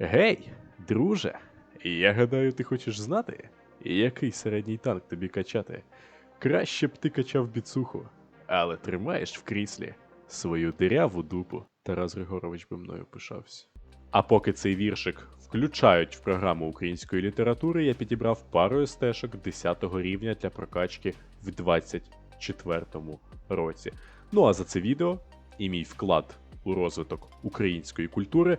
Гей, друже, я гадаю, ти хочеш знати, який середній танк тобі качати? Краще б ти качав біцуху, але тримаєш в кріслі свою диряву дупу. Тарас Григорович би мною пишався. А поки цей віршик включають в програму української літератури, я підібрав пару стежок 10 рівня для прокачки в 24-му році. Ну а за це відео і мій вклад у розвиток української культури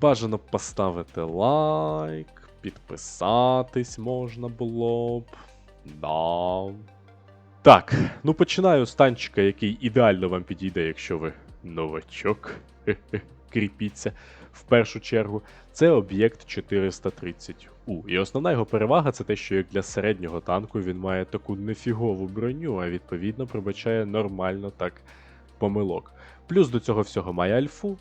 Бажано поставити лайк, підписатись можна було б. Да. Так, ну починаю з танчика, який ідеально вам підійде, якщо ви новачок. Кріпіться. В першу чергу, це об'єкт 430У. І основна його перевага це те, що як для середнього танку він має таку нефігову броню, а відповідно пробачає нормально так помилок. Плюс до цього всього має альфу,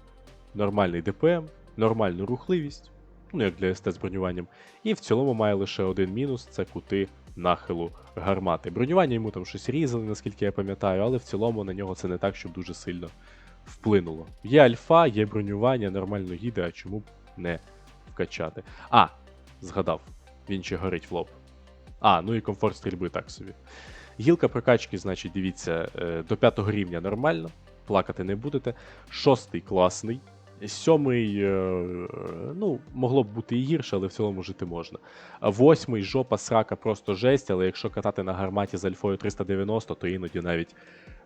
нормальний ДПМ, нормальну рухливість, ну як для СТ з бронюванням, і в цілому має лише один мінус це кути нахилу гармати. Бронювання йому там щось різали, наскільки я пам'ятаю, але в цілому на нього це не так, щоб дуже сильно вплинуло. Є альфа, є бронювання, нормально їде, а чому б не вкачати. А, згадав, він ще горить в лоб. А, ну і комфорт стрільби так собі. Гілка прокачки, значить, дивіться, е, до п'ятого рівня нормально, плакати не будете. Шостий класний. Сьомий, е, ну, могло б бути і гірше, але в цілому жити можна. Восьмий жопа срака просто жесть, але якщо катати на гарматі з альфою 390, то іноді навіть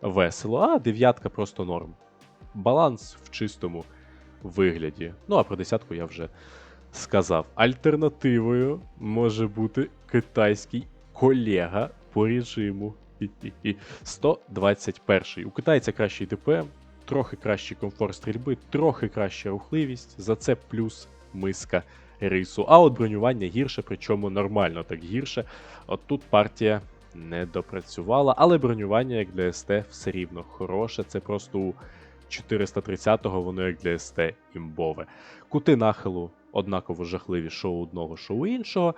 весело. А дев'ятка просто норм. Баланс в чистому вигляді. Ну, а про десятку я вже сказав. Альтернативою може бути китайський колега по режиму. Хі-хі-хі. 121. У китайця кращий ДПМ, трохи кращий комфорт стрільби, трохи краща рухливість, за це плюс миска рису. А от бронювання гірше, причому нормально так гірше. От тут партія не допрацювала, але бронювання як для СТ все рівно хороше. Це просто у 430-го воно як для СТ імбове. Кути нахилу однаково жахливі що у одного, що у іншого.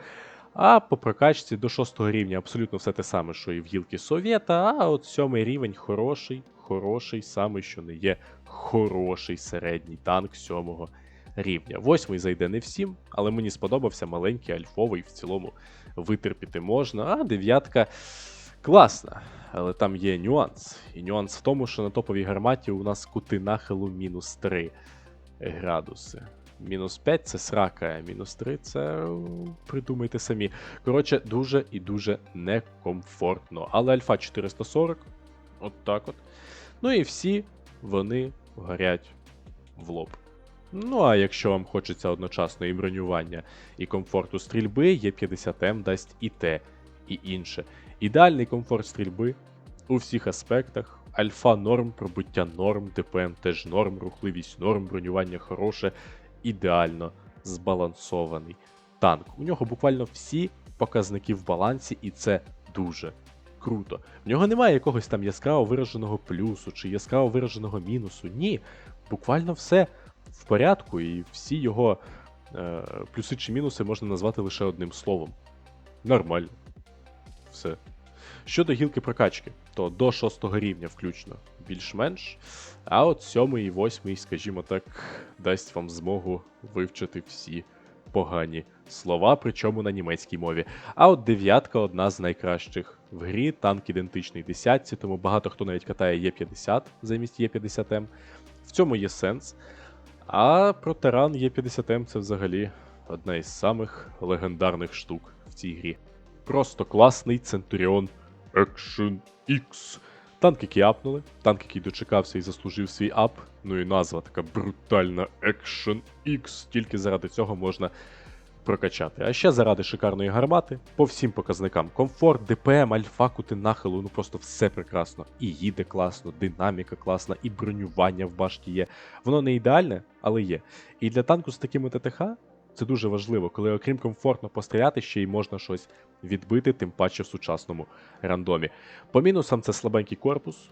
А по прокачці до 6 рівня абсолютно все те саме, що і в гілки Совєта, а от 7 рівень хороший, хороший, саме що не є хороший середній танк 7 рівня. Восьмий зайде не всім, але мені сподобався маленький альфовий, в цілому витерпіти можна. А дев'ятка класна. Але там є нюанс. І нюанс в тому, що на топовій гарматі у нас кути нахилу мінус 3 градуси. Мінус 5 це срака, а мінус 3 це придумайте самі. Коротше, дуже і дуже некомфортно. Але альфа 440, от так от. Ну і всі вони горять в лоб. Ну а якщо вам хочеться одночасно і бронювання, і комфорту стрільби, є 50М дасть і те, і інше. Ідеальний комфорт стрільби у всіх аспектах. Альфа норм, пробиття норм, ДПМ теж норм, рухливість норм, бронювання хороше, ідеально збалансований танк. У нього буквально всі показники в балансі, і це дуже круто. В нього немає якогось там яскраво вираженого плюсу чи яскраво вираженого мінусу. Ні, буквально все в порядку, і всі його е, плюси чи мінуси можна назвати лише одним словом. Нормально. Все. Щодо гілки прокачки, то до 6 рівня включно більш-менш. А от 7 і 8, скажімо так, дасть вам змогу вивчити всі погані слова, причому на німецькій мові. А от дев'ятка одна з найкращих в грі, танк ідентичний десятці, тому багато хто навіть катає Е50 замість Е50М. В цьому є сенс. А про Теран Е50М це взагалі одна із самих легендарних штук в цій грі. Просто класний Центуріон Action X. Танк, який апнули, танк, який дочекався і заслужив свій ап. Ну і назва така брутальна Action X. Тільки заради цього можна прокачати. А ще заради шикарної гармати, по всім показникам комфорт, ДПМ, альфа, кути нахилу, ну просто все прекрасно. І їде класно, динаміка класна, і бронювання в башті є. Воно не ідеальне, але є. І для танку з такими ТТХ це дуже важливо, коли, окрім комфортно постріляти, ще й можна щось відбити, тим паче в сучасному рандомі. По мінусам це слабенький корпус.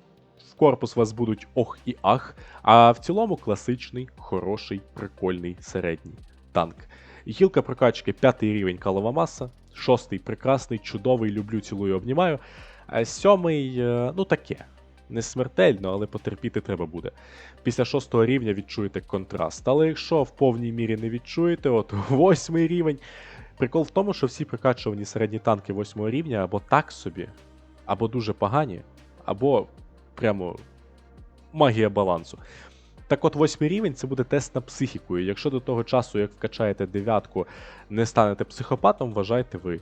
В корпус вас будуть ох і ах, а в цілому класичний, хороший, прикольний середній танк. Гілка прокачки п'ятий рівень калова маса, шостий прекрасний, чудовий, люблю, цілую, обнімаю. Сьомий, е, ну таке. Не смертельно, але потерпіти треба буде. Після шостого рівня відчуєте контраст. Але якщо в повній мірі не відчуєте, от восьмий рівень. Прикол в тому, що всі прокачувані середні танки восьмого рівня або так собі, або дуже погані, або прямо магія балансу. Так от, восьмий рівень це буде тест на психіку. І якщо до того часу, як вкачаєте дев'ятку, не станете психопатом, вважайте ви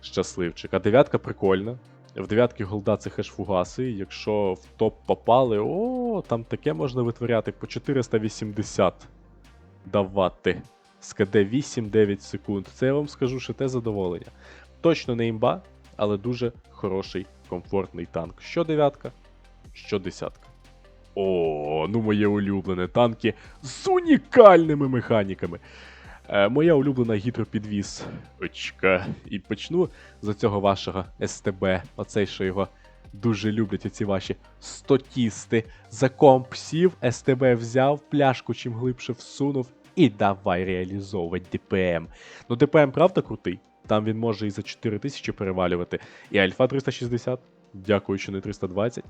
щасливчик. А дев'ятка прикольна. В дев'ятки голда це хеш-фугаси. Якщо в топ попали, о, там таке можна витворяти по 480 давати. З КД 8-9 секунд. Це я вам скажу, що те задоволення. Точно не імба, але дуже хороший, комфортний танк. Що дев'ятка, що десятка. О, ну моє улюблене танки з унікальними механіками. Е, моя улюблена гідропідвіз. Очка. І почну з цього вашого СТБ. Оцей, що його дуже люблять, оці ваші стотісти. За комп сів, СТБ взяв, пляшку чим глибше всунув і давай реалізовувати ДПМ. Ну, ДПМ правда крутий? Там він може і за 4000 перевалювати. І Альфа 360, дякую, що не 320.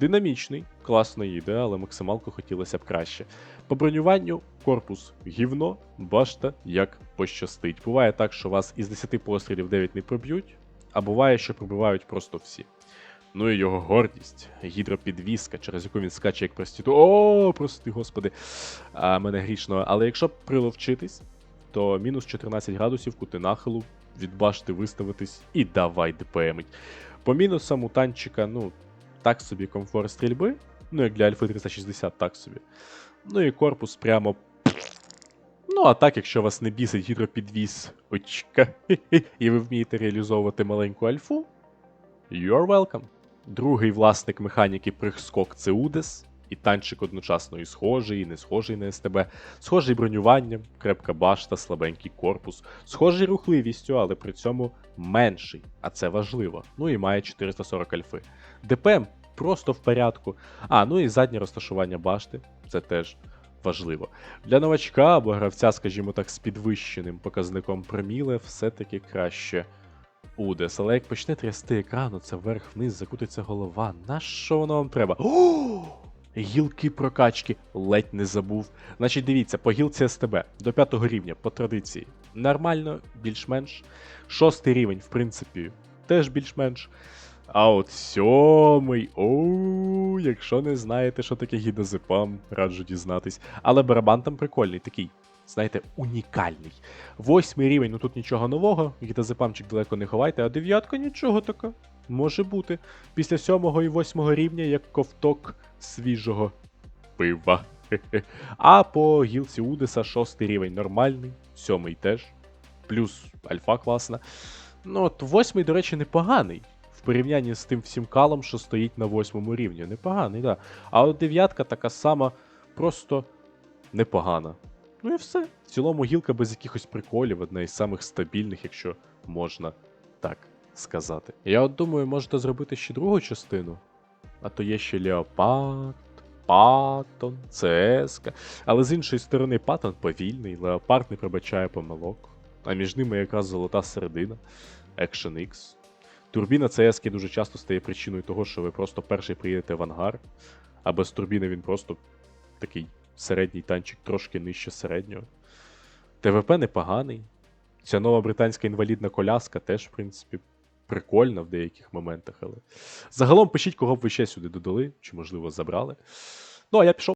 Динамічний, класно їде, але максималку хотілося б краще. По бронюванню корпус гівно, башта як пощастить. Буває так, що вас із 10 пострілів 9 не проб'ють, а буває, що пробивають просто всі. Ну і його гордість, гідропідвізка, через яку він скаче як проститу. О, прости, господи, а, мене грішно. Але якщо приловчитись, то мінус 14 градусів кути нахилу, від башти виставитись і давай ДПМить. По мінусам у танчика, ну, так собі комфорт стрільби. Ну, як для Альфи 360, так собі. Ну і корпус прямо. Ну, а так, якщо вас не бісить гідропідвіз очка, і ви вмієте реалізовувати маленьку альфу, you're welcome. Другий власник механіки прихскок це Удес, і танчик одночасно і схожий, і не схожий на СТБ, схожий бронюванням, крепка башта, слабенький корпус, схожий рухливістю, але при цьому менший, а це важливо. Ну і має 440 альфи. ДПМ просто в порядку. А, ну і заднє розташування башти, це теж важливо. Для новачка або гравця, скажімо так, з підвищеним показником проміле, все-таки краще Удес. Але як почне трясти екрану, це вверх-вниз, закрутиться голова. На що воно вам треба? О! Гілки прокачки, ледь не забув. Значить, дивіться, по гілці СТБ до п'ятого рівня, по традиції. Нормально, більш-менш. Шостий рівень, в принципі, теж більш-менш. А от сьомий. Оу, якщо не знаєте, що таке гідозепам, раджу дізнатись. Але барабан там прикольний, такий, знаєте, унікальний. Восьмий рівень, ну тут нічого нового, гідозепамчик далеко не ховайте, а дев'ятка нічого така. Може бути. Після сьомого і восьмого рівня як ковток свіжого пива. А по гілці Удеса шостий рівень нормальний, сьомий теж. Плюс альфа класна. Ну от восьмий, до речі, непоганий. В порівнянні з тим всім калом, що стоїть на восьмому рівні. Непоганий, так. Да. А от дев'ятка така сама, просто непогана. Ну і все. В цілому гілка без якихось приколів, одна із самих стабільних, якщо можна так сказати. Я от думаю, можете зробити ще другу частину. А то є ще Леопард, Паттон, ЦСК. Але з іншої сторони, Паттон повільний, Леопард не пробачає помилок. А між ними якраз золота середина, Action X. Турбіна ЦСК дуже часто стає причиною того, що ви просто перший приїдете в ангар, а без турбіни він просто такий середній танчик трошки нижче середнього. ТВП непоганий. Ця нова британська інвалідна коляска теж, в принципі, прикольна в деяких моментах, але. Загалом пишіть, кого б ви ще сюди додали, чи, можливо, забрали. Ну, а я пішов.